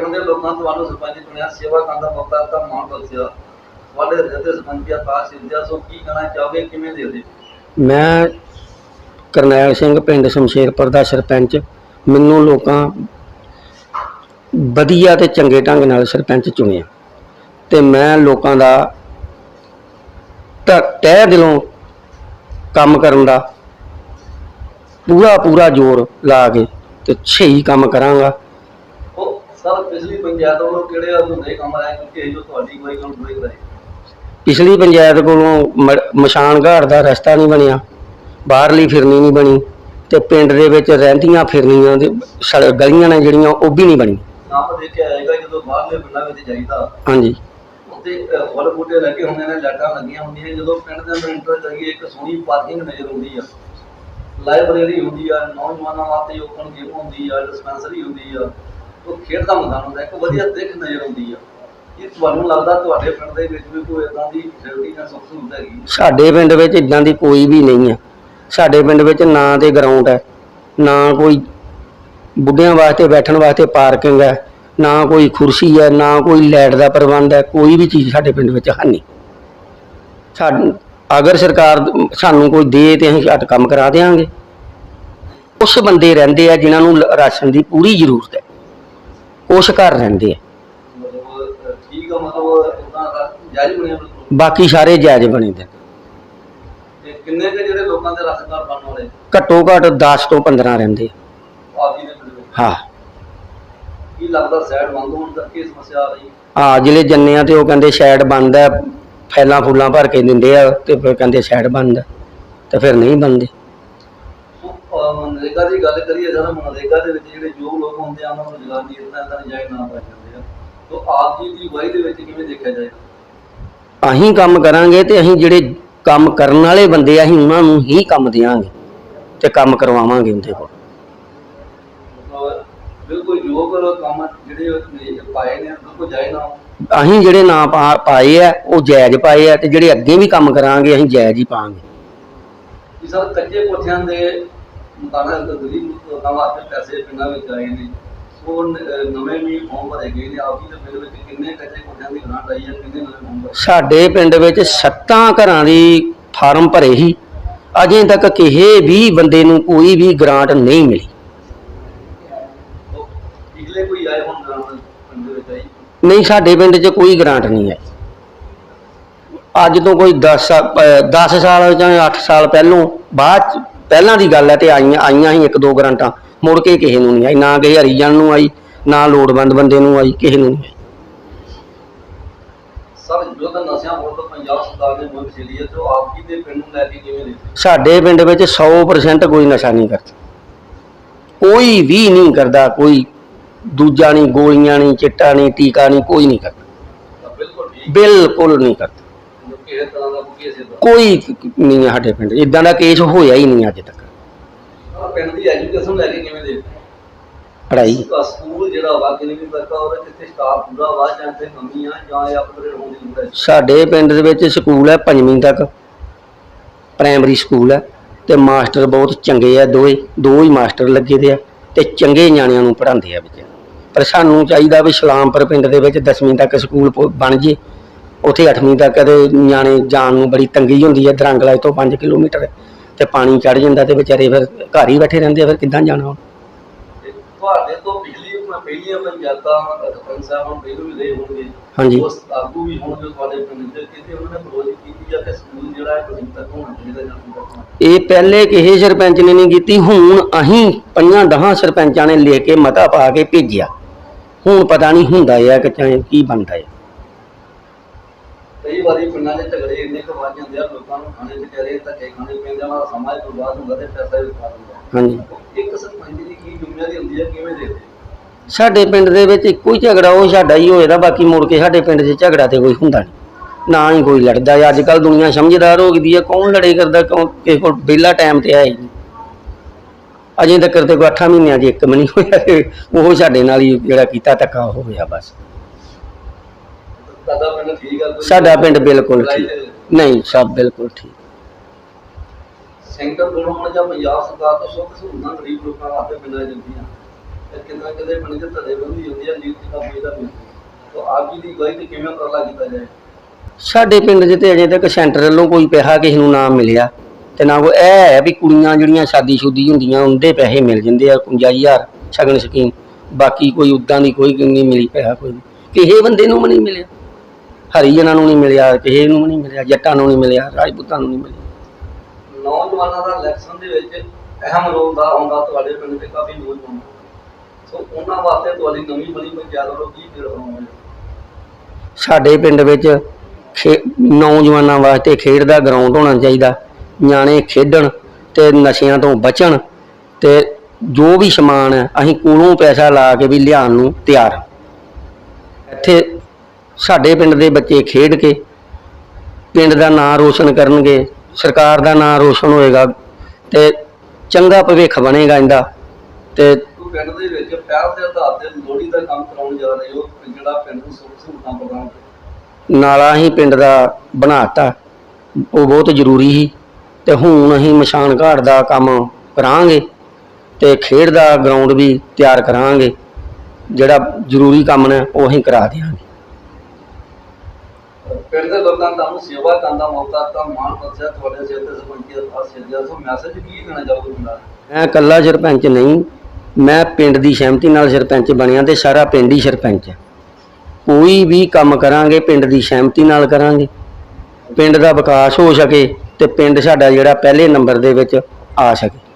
ਪਿੰਡ ਦੇ ਲੋਕਾਂ ਤੁਹਾਨੂੰ ਸਰਪੰਚ ਚੁਣਿਆ, ਸੇਵਾ ਕਰਨ ਦਾ ਮੌਕਾ ਦਿੱਤਾ, ਮਾਣ ਬਖਸ਼ਿਆ। ਤੁਹਾਡੇ ਹೃದಯ ਦੇ ਸਰਪੰਚ ਆਕਾਸ਼ ਸੋ ਕੀ ਕਹਿਣਾ ਚਾਹੋਗੇ, ਕਿਵੇਂ ਦੇ ਦੇ ਮੈਂ ਕਰਨੈਲ ਸਿੰਘ ਪਿੰਡ ਸ਼ਮਸ਼ੇਰਪੁਰ ਦਾ ਸਰਪੰਚ। ਮੈਨੂੰ ਲੋਕਾਂ ਵਧੀਆ ਤੇ ਚੰਗੇ ਢੰਗ ਨਾਲ ਸਰਪੰਚ ਚੁਣਿਆ। ਤੇ ਮੈਂ ਲੋਕਾਂ ਦਾ ਤ- ਤਹਿ ਦਿਲੋਂ ਕੰਮ ਕਰਨ ਦਾ ਪੂਰਾ ਪੂਰਾ ਜ਼ੋਰ ਲਾ ਕੇ ਤੇ ਸਹੀ ਕੰਮ ਕਰਾਂਗਾ। ਸਰ ਪਿਛਲੀ ਪੰਚਾਇਤ ਵੱਲੋਂ ਕਿਹੜੇ ਅਧੂਰੇ ਕੰਮ ਆਏ? ਇਹ ਜੋ ਤੁਹਾਡੀ ਕੋਈ ਕੰਮ ਪੂਰੇ ਕਰਾਈ ਪਿਛਲੀ ਪੰਚਾਇਤ ਕੋਲੋਂ ਮਸ਼ਾਨ ਘਾਟ ਦਾ ਰਸਤਾ ਨਹੀਂ ਬਣਿਆ। ਬਾਹਰਲੀ ਫਿਰਨੀ ਨਹੀਂ ਬਣੀ ਤੇ ਪਿੰਡ ਦੇ ਵਿੱਚ ਰਹਿੰਦੀਆਂ ਫਿਰਨੀਆਂ ਦੇ ਗਲੀਆਂ ਨੇ ਜਿਹੜੀਆਂ ਉਹ ਵੀ ਨਹੀਂ ਬਣੀ। ਨਾਮ ਦੇਖਿਆ ਆਏਗਾ ਜਦੋਂ ਬਾਹਰਲੇ ਪਿੰਡਾਂ ਵਿੱਚ ਜਾਈਦਾ ਹਾਂਜੀ। ਅਹ, ਫੁੱਲ ਬੂਟੇ ਲੱਗੇ ਹੁੰਦੇ ਨੇ ਲਾਈਟਾਂ ਲੱਗੀਆਂ ਹੁੰਦੀਆਂ ਜਦੋਂ ਪਿੰਡ ਦੇ ਅੰਦਰ ਇੰਟਰ ਕਰੀਏ ਇੱਕ ਸੋਹਣੀ ਪਾਰਕਿੰਗ ਨਜ਼ਰ ਆਉਂਦੀ ਆ। ਲਾਇਬ੍ਰੇਰੀ ਹੁੰਦੀ ਆ ਨੌਜਵਾਨਾਂ ਵਾਸਤੇ ਓਪਨ ਜਿਮ ਹੁੰਦੀ ਆ ਡਿਸਪੈਂਸਰੀ ਹੁੰਦੀ ਆ। ਉਹ ਖੇਡ ਦਾ ਮੈਦਾਨ ਹੁੰਦਾ, ਇੱਕ ਵਧੀਆ ਦਿੱਖ ਨਜ਼ਰ ਆਉਂਦੀ ਆ। ਇਹ ਤੁਹਾਨੂੰ ਲੱਗਦਾ ਤੁਹਾਡੇ ਪਿੰਡ ਦੇ ਵਿੱਚ ਵੀ ਕੋਈ ਇਦਾਂ ਦੀ ਫੈਸਿਲਿਟੀ ਜਾਂ ਸੁੱਖ ਸਹੂਲਤ ਹੈਗੀ? ਸਾਡੇ ਪਿੰਡ ਵਿੱਚ ਇਦਾਂ ਦੀ ਕੋਈ ਵੀ ਨਹੀਂ ਹੈ ਸਾਡੇ ਪਿੰਡ ਵਿੱਚ ਨਾ ਤੇ ਗਰਾਊਂਡ ਹੈ, ਨਾ ਕੋਈ ਬੁੱਢਿਆਂ ਵਾਸਤੇ ਬੈਠਣ ਵਾਸਤੇ ਪਾਰਕਿੰਗ ਹੈ, ਨਾ ਕੋਈ ਕੁਰਸੀ ਹੈ, ਨਾ ਕੋਈ ਲਾਈਟ ਦਾ ਪ੍ਰਬੰਧ ਹੈ, ਕੋਈ ਵੀ ਚੀਜ਼ ਸਾਡੇ ਪਿੰਡ ਵਿੱਚ ਹੈ ਨਹੀਂ। ਸਾਨੂੰ ਅਗਰ ਸਰਕਾਰ ਸਾਨੂੰ ਕੋਈ ਦੇ ਤੇ ਅਸੀਂ ਘੱਟ ਕੰਮ ਕਰਾ ਦੇਵਾਂਗੇ। ਕੁਛ ਬੰਦੇ ਰਹਿੰਦੇ ਆ ਜਿਨ੍ਹਾਂ ਨੂੰ ਲ- ਰਾਸ਼ਨ ਦੀ ਪੂਰੀ ਜ਼ਰੂਰਤ ਹੈ। ਕੁਛ ਘਰ ਰਹਿੰਦੇ ਆ। ਮਤਲਬ ਠੀਕ ਆ ਮਤਲਬ ਉਹਨਾਂ ਦਾ ਜਾਇਜ਼ ਬਣਿਆ ਬਿਲਕੁਲ ਬਾਕੀ ਸਾਰੇ ਜਾਇਜ਼ ਬਣੇ ਦੇ। ਤੇ ਕਿੰਨੇ ਕੁ ਜਿਹੜੇ ਲੋਕਾਂ ਦੇ ਰਸਦਾਰ ਬਣਨ ਵਾਲੇ ਘੱਟੋ ਘੱਟ 10 ਤੋਂ 15 ਰਹਿੰਦੇ ਆ। ਆਪ ਦੇ ਪਿੰਡ ਵਿੱਚ ਹਾਂ। ਕੀ ਲੱਗਦਾ ਸਾਈਡ ਬੰਦ ਹੋਣ ਕਰਕੇ ਇਹ ਸਮੱਸਿਆ ਆ ਰਹੀ ਆ ਜ਼ਿਲ੍ਹੇ ਜੰਨੇ ਆ ਤੇ ਉਹ ਕਹਿੰਦੇ ਸ਼ੈਡ ਬੰਦ ਹੈ ਫੈਲਾਂ ਫੁੱਲਾਂ ਭਰ ਕੇ ਦਿੰਦੇ ਆ ਤੇ ਫਿਰ ਕਹਿੰਦੇ ਸ਼ੈਡ ਬੰਦ ਹੈ ਤੇ ਫਿਰ ਨਹੀਂ ਬੰਦੇ ਮਨਰੇਗਾ ਦੀ ਗੱਲ ਕਰੀਏ ਜਦੋਂ ਮਨਰੇਗਾ ਦੇ ਵਿੱਚ ਜਿਹੜੇ ਯੋਗ ਲੋਕ ਹੁੰਦੇ ਆ ਉਹਨਾਂ ਨੂੰ ਰੁਜ਼ਗਾਰ ਨਹੀਂ ਦਿੱਤਾ ਜਾਂਦਾ ਨਜਾਇਜ਼ ਨਾਮ ਪੈ ਜਾਂਦੇ ਆ। ਸੋ ਆਪ ਜੀ ਦੀ ਵਾਈ ਦੇ ਵਿੱਚ ਕਿਵੇਂ ਦੇਖਿਆ ਜਾਏਗਾ ਅਸੀਂ ਕੰਮ ਕਰਾਂਗੇ ਤੇ ਅਸੀਂ ਜਿਹੜੇ ਕੰਮ ਕਰਨ ਵਾਲੇ ਬੰਦੇ ਆ ਅਸੀਂ ਉਹਨਾਂ ਨੂੰ ਹੀ ਕੰਮ ਦਿਆਂਗੇ ਤੇ ਕੰਮ ਕਰਵਾਵਾਂਗੇ ਉਹਦੇ ਕੋਲ। ਮਤਲਬ ਬਿਲਕੁਲ ਯੋਗ ਕੰਮ ਜਿਹੜੇ ਉਹ ਪਾਏ ਨੇ ਬਿਲਕੁਲ ਜਾਇਜ਼ ਨਾ ਅਸੀਂ ਜਿਹੜੇ ਨਾਂ ਪਾਏ ਆ ਉਹ ਜਾਇਜ਼ ਪਾਏ ਆ ਤੇ ਜਿਹੜੇ ਅੱਗੇ ਵੀ ਕੰਮ ਕਰਾਂਗੇ ਅਸੀਂ ਜਾਇਜ਼ ਹੀ ਪਾਵਾਂਗੇ। ਸਰ ਕੱਚੇ ਕੋਠਿਆਂ ਦੇ ਮਕਾਨਾਂ ਦੇ ਗਰੀਬ ਲੋਕਾਂ ਵਾਸਤੇ ਪੈਸੇ ਪਿੰਡਾਂ ਵਿੱਚ ਆਏ ਨੇ। ਅਹ, ਨਵੇਂ ਵੀ ਫਾਰਮ ਭਰੇ ਗਏ ਨੇ। ਆਪ ਜੀ ਦੇ ਪਿੰਡ ਵਿੱਚ ਕਿੰਨੇ ਕੱਚੇ ਕੋਠਿਆਂ ਦੀ ਗ੍ਰਾਂਟ ਆਈ ਹੈ? ਕਿੰਨੇ ਨਵੇਂ ਫਾਰਮ ਭਰੇ ਸਾਡੇ ਪਿੰਡ ਵਿੱਚ ਸੱਤਾਂ ਘਰਾਂ ਦੀ ਫਾਰਮ ਭਰੇ ਹੀ ਅਜੇ ਤੱਕ ਕਿਸੇ ਵੀ ਬੰਦੇ ਨੂੰ ਕੋਈ ਵੀ ਗ੍ਰਾਂਟ ਨਹੀਂ ਮਿਲੀ। ਪਿਛਲੇ ਕੋਈ ਆਏ ਹੁਣ ਗ੍ਰਾਂਟ ਪਿੰਡ ਵਿੱਚ ਆਈ? ਨਹੀਂ ਸਾਡੇ ਪਿੰਡ 'ਚ ਕੋਈ ਗ੍ਰਾਂਟ ਨਹੀਂ ਹੈ ਅੱਜ ਤੋਂ ਕੋਈ 10 10 ਸਾਲ ਜਾਂ 8 ਸਾਲ ਪਹਿਲੋਂ ਬਾਅਦ ਪਹਿਲਾਂ ਦੀ ਗੱਲ ਹੈ ਤੇ ਆਈਆਂ ਆਈਆਂ ਹੀ ਇੱਕ ਦੋ ਗ੍ਰਾਂਟਾਂ। ਮੁੜ ਕੇ ਕਿਸੇ ਨੂੰ ਨਹੀਂ ਆਈ ਨਾ ਕਿਸੇ ਹਰੀਜਨ ਨੂੰ ਆਈ ਨਾ ਲੋੜਵੰਦ ਬੰਦੇ ਨੂੰ ਆਈ ਕਿਸੇ ਨੂੰ ਨਹੀਂ ਸਰ ਜੋ ਤਾਂ ਨਸ਼ਿਆਂ ਵਿਰੁੱਧ ਪੰਜਾਬ ਸਰਕਾਰ ਨੇ ਮੁਹਿੰਮ ਛੇੜੀ ਹੈ ਤੇ ਉਹ ਆਪ ਜੀ ਦੇ ਪਿੰਡ ਨੂੰ ਲੈ ਕੇ ਕਿਵੇਂ ਦੇਖਦੇ ਸਾਡੇ ਪਿੰਡ ਵਿੱਚ 100% ਕੋਈ ਨਸ਼ਾ ਨਹੀਂ ਕਰਦਾ। ਕੋਈ ਵੀ ਨਹੀਂ ਕਰਦਾ ਕੋਈ ਦੂਜਾ ਨਹੀਂ ਗੋਲੀਆਂ ਨਹੀਂ ਚਿੱਟਾ ਨਹੀਂ ਟੀਕਾ ਨਹੀਂ ਕੋਈ ਨਹੀਂ ਕਰਦਾ। ਬਿਲਕੁਲ ਨਹੀਂ ਕਰਦਾ। ਕਿਸੇ ਕੋਈ ਨਹੀਂ ਹੈ ਸਾਡੇ ਪਿੰਡ ਇਦਾਂ ਦਾ ਕੇਸ ਹੋਇਆ ਹੀ ਨਹੀਂ ਅੱਜ ਤੱਕ। ਆਹ ਪਿੰਡ ਦੀ ਐਜੂਕੇਸ਼ਨ ਲੈ ਕੇ ਕਿਵੇਂ ਦੇਖਦੇ ਪੜ੍ਹਾਈ? ਆ ਸਕੂਲ ਜਿਹੜਾ ਵਾ ਕਿੰਨੀ ਵੀ ਪਤਾ ਉਹਦੇ ਕਿਤੇ ਸਟਾਫ ਪੂਰਾ ਵਾ ਜਾਂ ਤੇ ਕਮੀ ਆ ਜਾਂ ਇਹ ਅਪਗ੍ਰੇਡ ਹੋਣ ਦੀ ਲੋੜ ਹੈ? ਸਾਡੇ ਪਿੰਡ ਦੇ ਵਿੱਚ ਸਕੂਲ ਹੈ ਪੰਜਵੀਂ ਤੱਕ ਪ੍ਰਾਇਮਰੀ ਸਕੂਲ ਹੈ ਤੇ ਮਾਸਟਰ ਬਹੁਤ ਚੰਗੇ ਆ ਦੋਏ ਦੋ ਹੀ ਮਾਸਟਰ ਲੱਗੇ ਦੇ ਆ ਤੇ ਚੰਗੇ ਨਿਆਣਿਆਂ ਨੂੰ ਪੜ੍ਹਾਉਂਦੇ ਆ ਬੱਚੇ। ਪਰ ਸਾਨੂੰ ਚਾਹੀਦਾ ਵੀ ਸਲਾਮਪੁਰ ਪਿੰਡ ਦੇ ਵਿੱਚ 10ਵੀਂ ਤੱਕ ਸਕੂਲ ਪ- ਬਣ ਜੇ। ਉੱਥੇ 8ਵੀਂ ਤੱਕ ਦੇ ਨਿਆਣੇ ਜਾਣ ਨੂੰ ਬੜੀ ਤੰਗੀ ਹੁੰਦੀ ਹੈ ਦਰੰਗਲਾ ਤੋਂ 5 ਕਿਲੋਮੀਟਰ ਤੇ ਪਾਣੀ ਚੜ ਜਾਂਦਾ ਤੇ ਵਿਚਾਰੇ ਫਿਰ ਘਰ ਹੀ ਬੈਠੇ ਰਹਿੰਦੇ ਆ ਫਿਰ ਕਿੱਦਾਂ ਜਾਣਾ ਤੇ ਤੁਹਾਡੇ ਤੋਂ ਪਿਛਲੀ ਪਹਿਲੀਆਂ ਪੰਚਾਇਤਾਂ ਸਰਪੰਚ ਸਾਹਿਬ ਹੁਣ ਪਹਿਲੋਂ ਵੀ ਰਹੇ ਹੋਣਗੇ। ਹਾਂਜੀ। ਉਸ ਆਗੂ ਵੀ ਹੋਣਗੇ ਤੁਹਾਡੇ ਪਿੰਡ ਦੇ ਕਿਤੇ ਉਹਨਾਂ ਨੇ ਪ੍ਰੋਜੈਕਟ ਕੀਤੀ ਆ ਕਿ ਸਕੂਲ ਜਿਹੜਾ ਹੈ ਤੁਸੀਂ ਤੱਕ ਹੋਣਾ ਚਾਹੀਦਾ ਜਾਂ ਤੁਸੀਂ ਤੱਕ ਹੋਣਾ ਇਹ ਪਹਿਲੇ ਕਿਸੇ ਸਰਪੰਚ ਨੇ ਨਹੀਂ ਕੀਤੀ ਹੁਣ ਅਸੀਂ ਪੰਜਾਂ ਦਹਾਂ ਸਰਪੰਚਾਂ ਨੇ ਲੈ ਕੇ ਮਤਾ ਪਾ ਕੇ ਭੇਜਿਆ। ਹੁਣ ਪਤਾ ਨਹੀਂ ਹੁੰਦਾ ਹੈ ਕਿ ਚਾਹੇ ਕੀ ਬਣਦਾ ਹੈ। ਕਈ ਵਾਰੀ ਪਿੰਡਾਂ ਦੇ ਝਗੜੇ ਇੰਨੇ ਕੁ ਵੱਜ ਜਾਂਦੇ ਆ ਲੋਕਾਂ ਨੂੰ ਖਾਣੇ ਵਿਚਾਰੇ ਧੱਕੇ ਖਾਣੇ ਪੈਂਦੇ ਆ ਦਾ ਸਮਾਜ ਬਰਬਾਦ ਹੁੰਦਾ ਤੇ ਪੈਸਾ ਵੀ ਖਾ ਦਿੰਦਾ ਹਾਂਜੀ। ਇੱਕ ਸਰਪੰਚ ਦੀ ਕੀ ਜ਼ਿੰਮੇਵਾਰੀ ਹੁੰਦੀ ਹੈ ਕਿਵੇਂ ਦੇਖਦੇ ਸਾਡੇ ਪਿੰਡ ਦੇ ਵਿੱਚ ਇੱਕੋ ਹੀ ਝਗੜਾ ਉਹ ਸਾਡਾ ਹੀ ਹੋਏਦਾ ਬਾਕੀ ਮੁੜ ਕੇ ਸਾਡੇ ਪਿੰਡ 'ਚ ਝਗੜਾ ਤੇ ਕੋਈ ਹੁੰਦਾ ਨਹੀਂ। ਨਾ ਹੀ ਕੋਈ ਲੜਦਾ ਹੈ ਅੱਜ ਕੱਲ ਦੁਨੀਆ ਸਮਝਦਾਰ ਹੋ ਗਈ ਹੈ ਕੌਣ ਲੜੇ ਕਰਦਾ ਕੌਣ ਕਿਸੇ ਕੋਲ ਵਿਹਲਾ ਟਾਈਮ ਤੇ ਹੀ ਨਹੀਂ। ਅਜੇ ਤੱਕ ਤੇ ਕੋਈ 8 ਮਹੀਨਿਆਂ 'ਚ ਇੱਕ ਨਹੀਂ ਹੋਇਆ ਉਹ ਸਾਡੇ ਨਾਲ ਹੀ ਜਿਹੜਾ ਕੀਤਾ ਧੱਕਾ ਉਹ ਹੋਇਆ ਬਸ। ਸਾਡਾ ਪਿੰਡ ਠੀਕ ਆ ਕੋਈ ਸਾਡਾ ਪਿੰਡ ਬਿਲਕੁਲ ਠੀਕ? ਨਹੀਂ ਸਭ ਬਿਲਕੁਲ ਠੀਕ। ਸੈਂਟਰ ਕੋਲੋਂ ਹੁਣ ਜਾਂ ਪੰਜਾਬ ਸਰਕਾਰ ਤੋਂ ਸੁੱਖ ਸਹੂਲਤਾਂ ਗਰੀਬ ਲੋਕਾਂ ਵਾਸਤੇ ਪਿੰਡਾਂ 'ਚ ਦਿੰਦੀਆਂ ਤੇ ਕਿੰਨਾ ਕਿਤੇ ਪਿੰਡ ਚ ਧੜੇ ਬੰਦੀ ਹੁੰਦੀ ਆ ਲੀਡ ਦਾ ਫਾਇਦਾ ਨਹੀਂ ਤੋ ਆਪ ਜੀ ਦੀ ਗਵਾਹੀ ਤੇ ਕਿਵੇਂ ਉਪਰਾਲਾ ਕੀਤਾ ਜਾਏ? ਸਾਡੇ ਪਿੰਡ 'ਚ ਤੇ ਅਜੇ ਤੱਕ ਸੈਂਟਰ ਵੱਲੋਂ ਕੋਈ ਪੈਸਾ ਕਿਸੇ ਨੂੰ ਨਾ ਮਿਲਿਆ। ਤੇ ਨਾ ਕੋਈ ਇਹ ਹੈ ਵੀ ਕੁੜੀਆਂ ਜਿਹੜੀਆਂ ਸ਼ਾਦੀ-ਸ਼ੁਦੀ ਹੁੰਦੀਆਂ ਉਹਦੇ ਪੈਸੇ ਮਿਲ ਜਾਂਦੇ ਆ 51000 ਸ਼ਗਨ ਸਕੀਮ। ਬਾਕੀ ਕੋਈ ਉਦਾਂ ਦੀ ਕੋਈ ਨਹੀਂ ਮਿਲੀ ਪੈਸਾ ਕੋਈ। ਕਿਸੇ ਬੰਦੇ ਨੂੰ ਵੀ ਨਹੀਂ ਮਿਲਿਆ। ਹਰੀਜਨਾਂ ਨੂੰ ਨਹੀਂ ਮਿਲਿਆ ਕਿਸੇ ਨੂੰ ਨਹੀਂ ਮਿਲਿਆ ਜੱਟਾਂ ਨੂੰ ਨਹੀਂ ਮਿਲਿਆ ਰਾਜਪੂਤਾਂ ਨੂੰ ਨਹੀਂ ਮਿਲਿਆ। ਨੌਜਵਾਨਾਂ ਦਾ ਇਲੈਕਸ਼ਨ ਦੇ ਵਿੱਚ ਅਹਿਮ ਰੋਲ ਦਾ ਹੁੰਦਾ ਤੁਹਾਡੇ ਪਿੰਡ ਦੇ ਕਾਫੀ ਨੌਜਵਾਨ ਸੋ ਉਹਨਾਂ ਵਾਸਤੇ ਤੁਹਾਡੀ ਨਵੀਂ ਬਣੀ ਪੰਚਾਇਤ ਵੱਲੋਂ ਕੀ ਫਿਰ ਹੋਣਾ ਸਾਡੇ ਪਿੰਡ ਵਿੱਚ ਖੇ- ਨੌਜਵਾਨਾਂ ਵਾਸਤੇ ਖੇਡ ਦਾ ਗਰਾਊਂਡ ਹੋਣਾ ਚਾਹੀਦਾ ਨਿਆਣੇ ਖੇਡਣ ਤੇ ਨਸ਼ਿਆਂ ਤੋਂ ਬਚਣ ਤੇ ਜੋ ਵੀ ਸਮਾਨ ਹੈ ਅਸੀਂ ਕੋਲੋਂ ਪੈਸਾ ਲਾ ਕੇ ਵੀ ਲਿਆਉਣ ਨੂੰ ਤਿਆਰ। ਹਾਂ। ਇੱਥੇ ਸਾਡੇ ਪਿੰਡ ਦੇ ਬੱਚੇ ਖੇਡ ਕੇ ਪਿੰਡ ਦਾ ਨਾਂ ਰੋਸ਼ਨ ਕਰਨਗੇ ਸਰਕਾਰ ਦਾ ਨਾਂ ਰੋਸ਼ਨ ਹੋਏਗਾ ਤੇ ਚੰਗਾ ਭਵਿੱਖ ਬਣੇਗਾ ਇਹਦਾ ਤੇ ਤੂੰ ਪਿੰਡ ਦੇ ਵਿੱਚ ਪਹਿਲ ਦੇ ਆਧਾਰ ਤੇ ਲੋਹੜੀ ਦਾ ਕੰਮ ਕਰਾਉਣ ਜਾ ਰਹੇ ਹੋ ਜਿਹੜਾ ਪਿੰਡ ਨੂੰ ਸੁੱਖ ਸਹੂਲਤਾਂ ਪ੍ਰਦਾਨ ਕਰੇ। ਨਾਲਾ ਹੀ ਪਿੰਡ ਦਾ ਬਣਾਤਾ ਉਹ ਬਹੁਤ ਜ਼ਰੂਰੀ ਸੀ ਤੇ ਹੁਣ ਅਸੀਂ ਮਸ਼ਾਨ ਘਾਟ ਦਾ ਕੰਮ ਕਰਾਂਗੇ ਤੇ ਖੇਡ ਦਾ ਗਰਾਊਂਡ ਵੀ ਤਿਆਰ ਕਰਾਂਗੇ ਜਿਹੜਾ ਜ਼ਰੂਰੀ ਕੰਮ ਨੇ ਉਹ ਅਸੀਂ ਕਰਾ ਦਿਆਂਗੇ। ਪਿੰਡ ਦੇ ਲੋਕਾਂ ਦਾ ਨੂੰ ਸੇਵਾ ਕਰਨ ਦਾ ਮੌਕਾ ਤਾਂ ਮਾਣ ਬਖਸ਼ਿਆ ਤੁਹਾਡੇ ਸਿਰ ਤੇ ਸਰਪੰਚੀ ਦਾ ਸਿੱਧਿਆ ਸੋ ਮੈਸੇਜ ਕੀ ਦੇਣਾ ਚਾਹੋਗੇ ਪਿੰਡਾਂ ਮੈਂ ਇਕੱਲਾ ਸਰਪੰਚ ਨਹੀਂ, ਮੈਂ ਪਿੰਡ ਦੀ ਸਹਿਮਤੀ ਨਾਲ ਸਰਪੰਚ ਬਣਿਆ ਤੇ ਸਾਰਾ ਪਿੰਡ ਹੀ ਸਰਪੰਚ ਹੈ। ਕੋਈ ਵੀ ਕੰਮ ਕਰਾਂਗੇ, ਪਿੰਡ ਦੀ ਸਹਿਮਤੀ ਨਾਲ ਕਰਾਂਗੇ। ਪਿੰਡ ਦਾ ਵਿਕਾਸ ਹੋ ਸਕੇ ਤੇ ਪਿੰਡ ਸਾਡਾ ਜਿਹੜਾ ਪਹਿਲੇ ਨੰਬਰ ਦੇ ਵਿੱਚ ਆ ਸਕੇ।